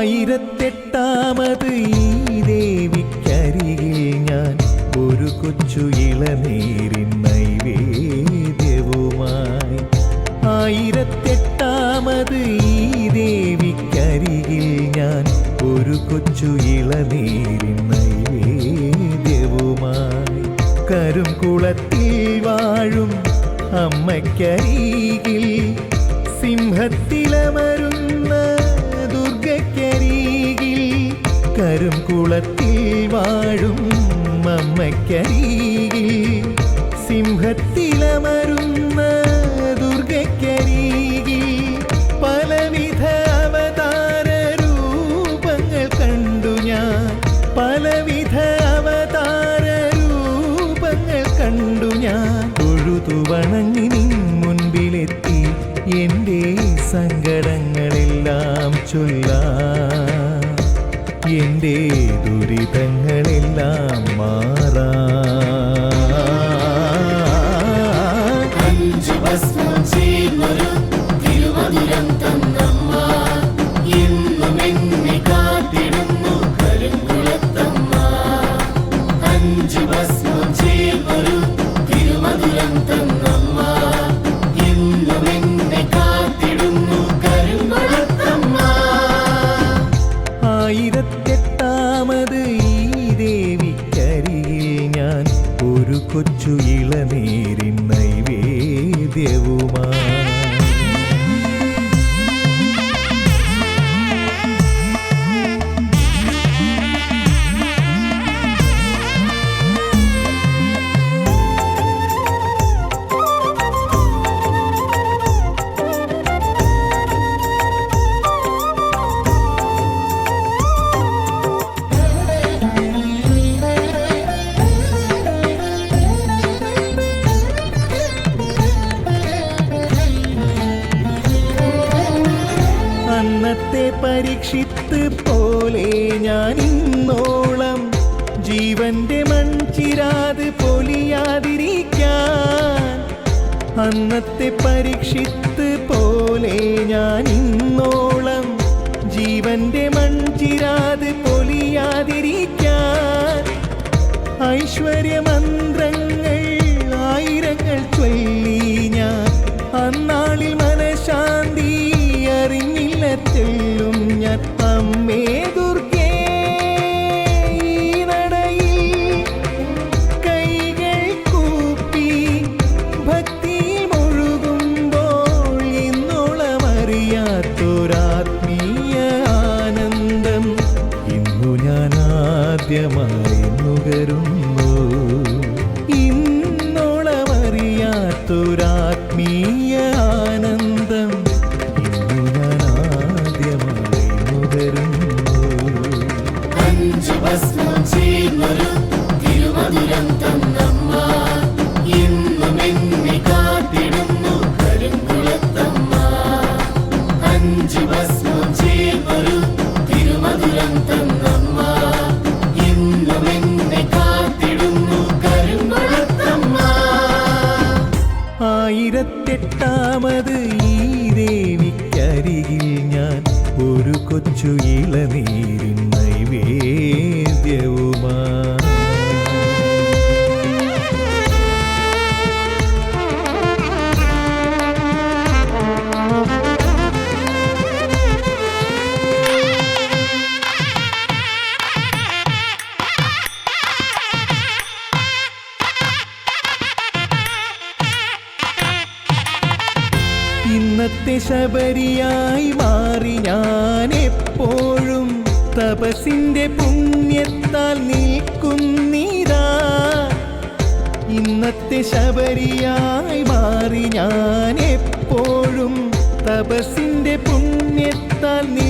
ആയിരത്തെട്ടാമത് ഈ ദേവിക്കരികിൽ ഞാൻ ഒരു കൊച്ചു ഇളനീരിൻ നൈവേദ്യവുമായി. ആയിരത്തെട്ടാമത് ഈ ദേവിക്കരികിൽ ഞാൻ ഒരു കൊച്ചു ഇളനീരിൻ നൈവേദ്യവുമായി. കരും കുളത്തിൽ വാഴും അമ്മയ്ക്കരികിൽ സിംഹത്തിലമരുന്ന കരും കുളത്തിൽ വാഴും അമ്മയ്ക്കരികിൽ സിംഹത്തിലമരുന്ന ദുർഗക്കരികിൽ പലവിധ അവതാര രൂപങ്ങൾ കണ്ടു ഞാൻ. പലവിധ അവതാര രൂപങ്ങൾ കണ്ടു ഞാൻ. തൊഴുതു വണങ്ങി ദുരിതങ്ങളെല്ലാം മാറാ. അഞ്ചു ഭസ്മം ചേർന്നൊരു തന്നമ്മ. ഇന്നും എന്നെ കാത്തിടുന്നു കരുങ്കുളത്തമ്മ അഞ്ചു ഭസ്മം ചേർന്നൊരു തിരുമധുരം തന്നമ്മ. ഇന്നും എന്നെ കാത്തിടുന്നു കരുങ്കുളത്തമ്മ ആയിരത്തെട്ടാമത് കൊച്ചു ഇളനീരിൻ നൈവേദ്യവുമായി അന്നത്തെ പരീക്ഷിത്ത് പോലെ ഞാൻ ഇന്നോളം ജീവന്റെ മൺചിരാത് പൊലിയാതിരിക്കാൻ. അന്നത്തെ പരീക്ഷിത്ത് പോലെ ഞാൻ ഇന്നോളം ജീവന്റെ മൺചിരാത് പൊലിയാതിരിക്കാൻ. ഐശ്വര്യമന്ത്രങ്ങൾ ആയിരങ്ങൾ ചൊല്ലി എന്നും എന്നെ ആയിരത്തെട്ടാമത് ഈ ദേവിക്കരികിൽ ഞാൻ ഒരു കൊച്ചു ഇളനീരിൻ ശബരിയായി മാറി ഞാൻ എപ്പോഴും തപസിന്റെ പുണ്യത്താൽ നിൽക്കുന്നിതാ ഇന്നത്തെ ശബരിയായി മാറി ഞാൻ എപ്പോഴും തപസിന്റെ പുണ്യത്താൽ നിൽക്കുന്നിതാ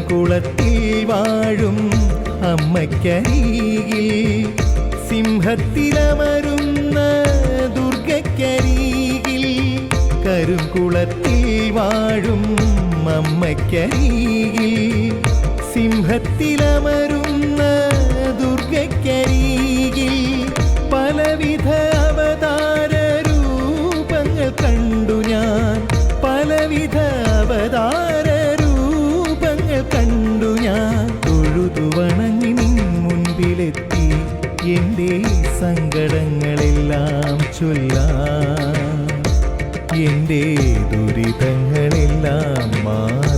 കരുംകുളത്തിൽ വാഴും അമ്മയ്ക്കരികിൽ സിംഹത്തിലമരുന്ന ദുർഗക്കരികിൽ കരുംകുളത്തിൽ വാഴും അമ്മയ്ക്കരികിൽ സിംഹത്തിലമരുന്ന ദുർഗക്കരികിൽ പലവിധ അവതാര രൂപങ്ങൾ കണ്ടു ഞാൻ. പലവിധ അവതാര എന്റെ സങ്കടങ്ങളെല്ലാം ചൊല്ലാം. എന്റെ ദുരിതങ്ങളെല്ലാം മാ